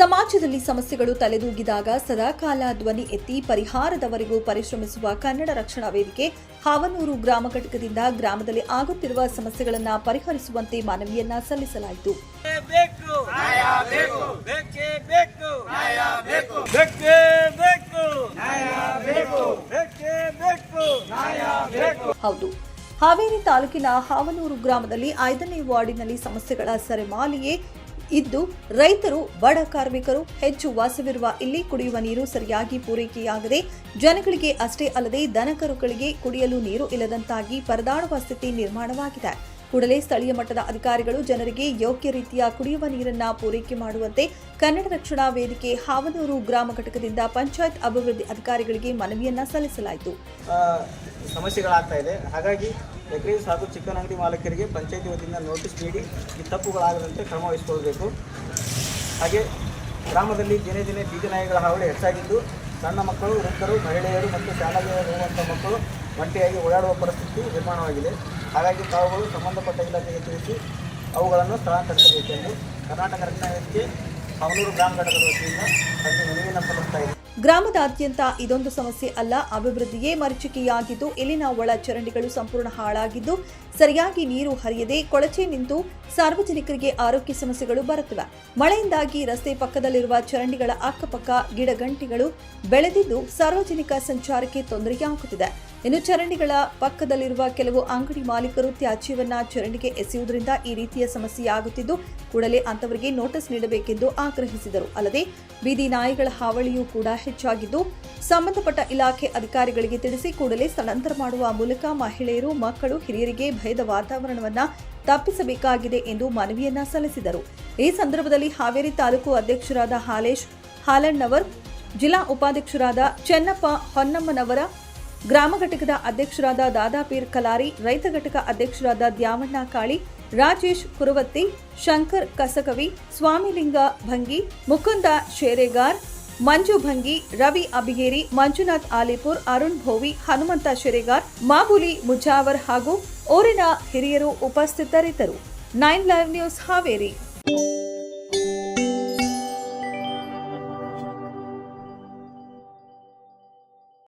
ಸಮಾಜದಲ್ಲಿ ಸಮಸ್ಯೆಗಳು ತಲೆದೂಗಿದಾಗ ಸದಾಕಾಲ ಧ್ವನಿ ಎತ್ತಿ ಪರಿಹಾರದವರೆಗೂ ಪರಿಶ್ರಮಿಸುವ ಕನ್ನಡ ರಕ್ಷಣಾ ವೇದಿಕೆ ಹಾವನೂರು ಗ್ರಾಮ ಘಟಕದಿಂದ ಗ್ರಾಮದಲ್ಲಿ ಆಗುತ್ತಿರುವ ಸಮಸ್ಯೆಗಳನ್ನು ಪರಿಹರಿಸುವಂತೆ ಮನವಿಯನ್ನ ಸಲ್ಲಿಸಲಾಯಿತು. ಬೇಕು ನ್ಯಾಯ ಬೇಕೇ. ಬೇಕು ನ್ಯಾಯ ಬೇಕೇ. ಬೇಕು ನ್ಯಾಯ ಬೇಕೇ. ಬೇಕು ನ್ಯಾಯ ಹೌದು. ಹಾವೇರಿ ತಾಲೂಕಿನ ಹಾವನೂರು ಗ್ರಾಮದಲ್ಲಿ ಐದನೇ ವಾರ್ಡಿನಲ್ಲಿ ಸಮಸ್ಯೆಗಳ ಸರೆಮಾಲೆಯೇ ಇದ್ದು, ರೈತರು, ಬಡ ಕಾರ್ಮಿಕರು ಹೆಚ್ಚು ವಾಸವಿರುವ ಇಲ್ಲಿ ಕುಡಿಯುವ ನೀರು ಸರಿಯಾಗಿ ಪೂರೈಕೆಯಾಗದೆ, ಜನಗಳಿಗೆ ಅಷ್ಟೇ ಅಲ್ಲದೆ ದನಕರುಗಳಿಗೆ ಕುಡಿಯಲು ನೀರು ಇಲ್ಲದಂತಾಗಿ ಪರದಾಡುವ ಸ್ಥಿತಿ ನಿರ್ಮಾಣವಾಗಿದೆ. ಕೂಡಲೇ ಸ್ಥಳೀಯ ಮಟ್ಟದ ಅಧಿಕಾರಿಗಳು ಜನರಿಗೆ ಯೋಗ್ಯ ರೀತಿಯ ಕುಡಿಯುವ ನೀರನ್ನ ಪೂರೈಕೆ ಮಾಡುವಂತೆ ಕನ್ನಡ ರಕ್ಷಣಾ ವೇದಿಕೆ ಹಾವನೂರು ಗ್ರಾಮ ಘಟಕದಿಂದ ಪಂಚಾಯತ್ ಅಭಿವೃದ್ಧಿ ಅಧಿಕಾರಿಗಳಿಗೆ ಮನವಿಯನ್ನ ಸಲ್ಲಿಸಲಾಯಿತು. ಸಮಸ್ಯೆಗಳಾಗ್ತಾ ಇದೆ. ಹಾಗಾಗಿ ಎಕ್ರೀಸ್ ಹಾಗೂ ಚಿಕನ್ ಅಂಗಡಿ ಮಾಲೀಕರಿಗೆ ಪಂಚಾಯತಿ ವತಿಯಿಂದ ನೋಟಿಸ್ ನೀಡಿ ಈ ತಪ್ಪುಗಳಾಗದಂತೆ ಕ್ರಮ ವಹಿಸಿಕೊಳ್ಬೇಕು. ಹಾಗೆ ಗ್ರಾಮದಲ್ಲಿ ದಿನೇ ದಿನೇ ಬೀದಿ ನಾಯಿಗಳ ಹಾವಳಿ ಹೆಚ್ಚಾಗಿದ್ದು, ಸಣ್ಣ ಮಕ್ಕಳು, ವೃದ್ಧರು, ಮಹಿಳೆಯರು ಮತ್ತು ಶಾಲೆಗೆ ಹೋಗುವಂಥ ಮಕ್ಕಳು ಒಂಟಿಯಾಗಿ ಓಡಾಡುವ ಪರಿಸ್ಥಿತಿ ನಿರ್ಮಾಣವಾಗಿದೆ. ಹಾಗಾಗಿ ತಾವುಗಳು ಸಂಬಂಧಪಟ್ಟ ಇಲಾಖೆಗೆ ತಿಳಿಸಿ ಅವುಗಳನ್ನು ಸ್ಥಳಾಂತರಿಸಬೇಕೆಂದು ಕರ್ನಾಟಕ ರಕ್ಷಣಾ ವೇದಿಕೆ ಅವನೂರು ಗ್ರಾಮ ಘಟಕದ ವತಿಯಿಂದ ತಮಗೆ ಮನವಿಯನ್ನು ಸಲ್ಲಿಸ್ತಾ ಇದೆ. ಗ್ರಾಮದಾದ್ಯಂತ ಇದೊಂದು ಸಮಸ್ಯೆ ಅಲ್ಲ, ಅಭಿವೃದ್ಧಿಯೇ ಮರೀಚಿಕೆಯಾಗಿದ್ದು ಇಲ್ಲಿನ ಒಳ ಚರಂಡಿಗಳು ಸಂಪೂರ್ಣ ಹಾಳಾಗಿದ್ದು, ಸರಿಯಾಗಿ ನೀರು ಹರಿಯದೆ ಕೊಳಚೆ ನಿಂತು ಸಾರ್ವಜನಿಕರಿಗೆ ಆರೋಗ್ಯ ಸಮಸ್ಯೆಗಳು ಬರುತ್ತಿವೆ. ಮಳೆಯಿಂದಾಗಿ ರಸ್ತೆ ಪಕ್ಕದಲ್ಲಿರುವ ಚರಂಡಿಗಳ ಅಕ್ಕಪಕ್ಕ ಗಿಡಗಂಟಿಗಳು ಬೆಳೆದಿದ್ದು, ಸಾರ್ವಜನಿಕ ಸಂಚಾರಕ್ಕೆ ತೊಂದರೆಯಾಗುತ್ತಿದೆ. ಇನ್ನು ಚರಂಡಿಗಳ ಪಕ್ಕದಲ್ಲಿರುವ ಕೆಲವು ಅಂಗಡಿ ಮಾಲೀಕರು ತ್ಯಾಜ್ಯವನ್ನ ಚರಂಡಿಗೆ ಎಸೆಯುವುದರಿಂದ ಈ ರೀತಿಯ ಸಮಸ್ಯೆಯಾಗುತ್ತಿದ್ದು ಕೂಡಲೇ ಅಂತವರಿಗೆ ನೋಟಿಸ್ ನೀಡಬೇಕೆಂದು ಆಗ್ರಹಿಸಿದರು. ಅಲ್ಲದೆ, ಬೀದಿ ನಾಯಿಗಳ ಹಾವಳಿಯೂ ಕೂಡ ಹೆಚ್ಚಾಗಿದ್ದು, ಸಂಬಂಧಪಟ್ಟ ಇಲಾಖೆ ಅಧಿಕಾರಿಗಳಿಗೆ ತಿಳಿಸಿ ಕೂಡಲೇ ಸ್ಥಳಾಂತರ ಮಾಡುವ ಮೂಲಕ ಮಹಿಳೆಯರು, ಮಕ್ಕಳು, ಹಿರಿಯರಿಗೆ ಭಯದ ವಾತಾವರಣವನ್ನ ತಪ್ಪಿಸಬೇಕಾಗಿದೆ ಎಂದು ಮನವಿಯನ್ನ ಸಲ್ಲಿಸಿದರು. ಈ ಸಂದರ್ಭದಲ್ಲಿ ಹಾವೇರಿ ತಾಲೂಕು ಅಧ್ಯಕ್ಷರಾದ ಹಾಲೇಶ್ ಹಾಲಣ್ಣವರ್, ಜಿಲ್ಲಾ ಉಪಾಧ್ಯಕ್ಷರಾದ ಚೆನ್ನಪ್ಪ ಹೊನ್ನಮ್ಮನವರ ಗ್ರಾಮ ಘಟಕದ ಅಧ್ಯಕ್ಷರಾದ ದಾದಾಪೀರ್ ಕಲಾರಿ, ರೈತ ಘಟಕ ಅಧ್ಯಕ್ಷರಾದ ದ್ಯಾವಣ್ಣ ಕಾಳಿ, ರಾಜೇಶ್ ಕುರುವತ್ತಿ, ಶಂಕರ್ ಕಸಕವಿ, ಸ್ವಾಮಿಲಿಂಗ ಭಂಗಿ, ಮುಕುಂದ ಶೇರೆಗಾರ್, ಮಂಜು ಭಂಗಿ, ರವಿ ಅಬಿಗೇರಿ ಮಂಜುನಾಥ್ ಆಲಿಪುರ್, ಅರುಣ್ ಭೋವಿ, ಹನುಮಂತ ಶೆರೆಗಾರ್ ಮಾಬುಲಿ ಮುಜಾವರ್ ಹಾಗೂ ಊರಿನ ಹಿರಿಯರು ಉಪಸ್ಥಿತರಿದ್ದರು. Nine live news Haveri.